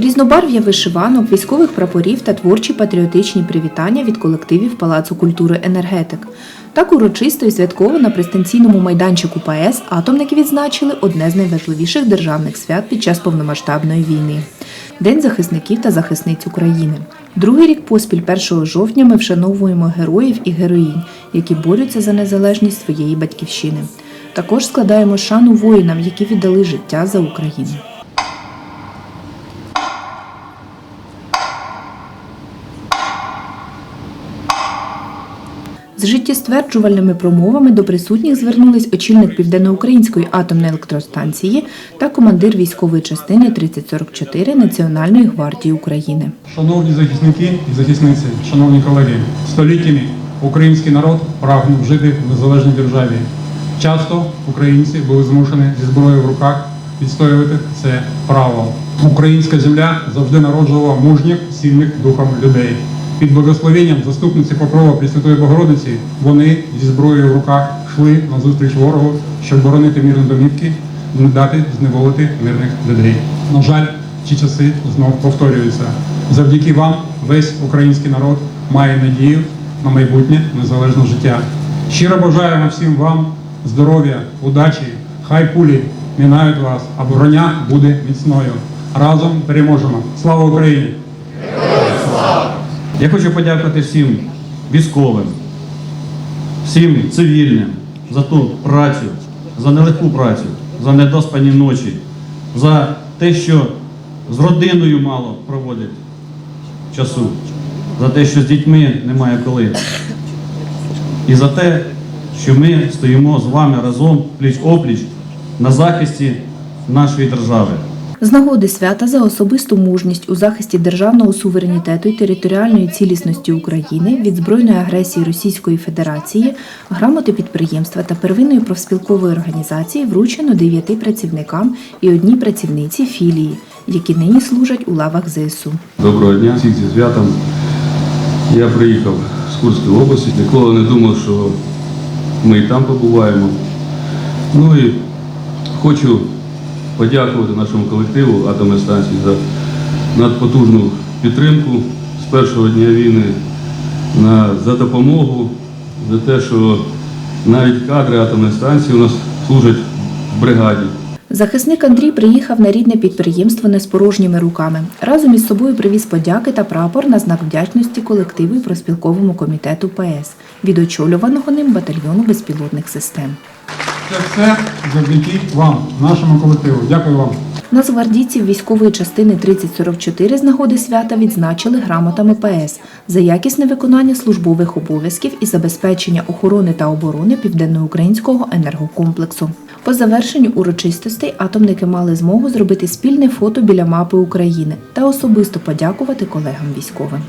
Різнобарв'я вишиванок, військових прапорів та творчі патріотичні привітання від колективів Палацу культури енергетик. Так урочисто і святково на пристанційному майданчику ПАЕС атомники відзначили одне з найважливіших державних свят під час повномасштабної війни День захисників та захисниць України. Другий рік поспіль 1 жовтня ми вшановуємо героїв і героїнь, які борються за незалежність своєї батьківщини. Також складаємо шану воїнам, які віддали життя за Україну. З життєстверджувальними промовами до присутніх звернулись очільник Південноукраїнської атомної електростанції та командир військової частини 3044 Національної гвардії України. Шановні захисники і захисниці, шановні колеги, століттями український народ прагнув жити в незалежній державі. Часто українці були змушені зі зброєю в руках відстоювати це право. Українська земля завжди народжувала мужніх, сильних духом людей. Під благословенням заступниці Покрова Пресвятої Богородиці вони зі зброєю в руках йшли на зустріч ворогу, щоб боронити мирні домівки, не дати зневолити мирних людей. На жаль, ті часи знов повторюються. Завдяки вам весь український народ має надію на майбутнє незалежне життя. Щиро бажаємо всім вам здоров'я, удачі, хай кулі мінають вас, а броня буде міцною. Разом переможемо. Слава Україні! Я хочу подякувати всім військовим, всім цивільним за ту працю, за нелегку працю, за недоспані ночі, за те, що з родиною мало проводять часу, за те, що з дітьми немає коли. І за те, що ми стоїмо з вами разом пліч-опліч на захисті нашої держави. З нагоди свята за особисту мужність у захисті державного суверенітету і територіальної цілісності України від збройної агресії Російської Федерації грамоти підприємства та первинної профспілкової організації вручено дев'яти працівникам і одній працівниці філії, які нині служать у лавах ЗСУ. Доброго дня, всіх зі святом. Я приїхав з Курської області, ніколи не думав, що ми і там побуваємо. Ну і хочу подякувати нашому колективу атомної станції за надпотужну підтримку з першого дня війни, на, за допомогу, за те, що навіть кадри атомної станції у нас служать в бригаді. Захисник Андрій приїхав на рідне підприємство не з порожніми руками. Разом із собою привіз подяки та прапор на знак вдячності колективу і проспілковому комітету ПС від очолюваного ним батальйону безпілотних систем. Це все завдяки вам, нашому колективу. Дякую вам. Нацгвардійців військової частини 3044 з нагоди свята відзначили грамотами ПС за якісне виконання службових обов'язків і забезпечення охорони та оборони південноукраїнського енергокомплексу. По завершенню урочистостей атомники мали змогу зробити спільне фото біля мапи України та особисто подякувати колегам військовим.